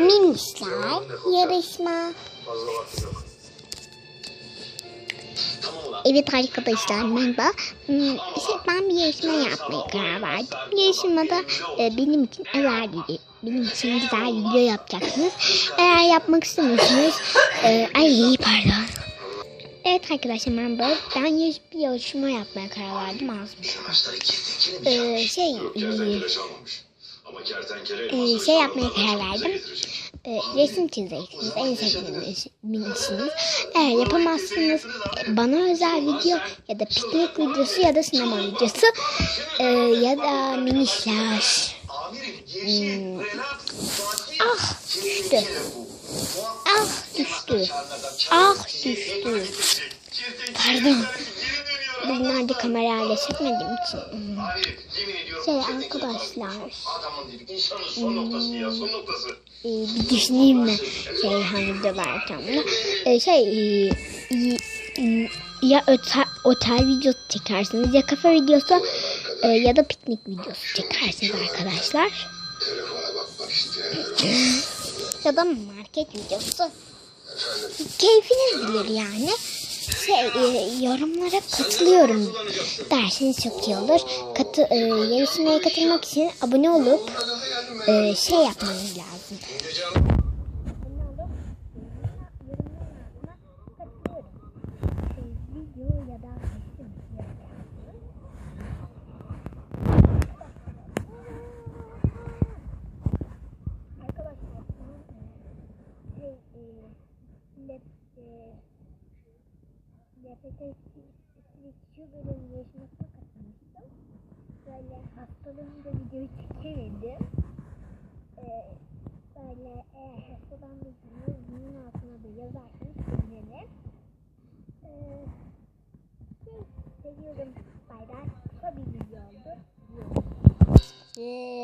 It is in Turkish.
Minişler yarışma. Evet arkadaşlar merhaba. Hmm, Şey, ben bir yarışma yapmaya karar verdim. Yarışmada e, benim için eğer benim için güzel video yapacaksınız. Eğer yapmak istiyorsanız e, ay pardon. Evet arkadaşlar merhaba. Ben yarış- bir yarışma yapmaya karar verdim kertenkele Ee, şey e, şey yapmaya karar verdim. E, resim çizeceksiniz. En sevdiğiniz minişiniz. Eğer yapamazsınız bana özel video ya da piknik videosu ya da sinema videosu e, ya da minişler. Hmm. Ah düştü. Ah düştü. Ah düştü. Pardon. Bunlar kamerayla çekmediğim için. Şey arkadaşlar Adamın dedik insanın son noktası ya son noktası. e, bir düşüneyim mi şey hani döverken bunu. E, şey e, e, ya otel, otel videosu çekersiniz ya kafe videosu e, ya da piknik videosu çekersiniz arkadaşlar. Ya da market videosu. Keyfiniz bilir yani. Şey, e, yorumlara katılıyorum derseniz çok iyi olur. Katı, e, yarışmaya katılmak için abone olup e, şey yapmanız lazım. Video ya da resim Arkadaşlar şey e, lep, e, LPT şu bölüm yarışmasına katılmıştım. Böyle hastalığımda videoyu çekemedim. E, böyle eğer hastalandıysanız bunun altına da yazarsanız sevinirim. E, şey, seviyorum. Bay bay. Kısa bir video oldu. Ee,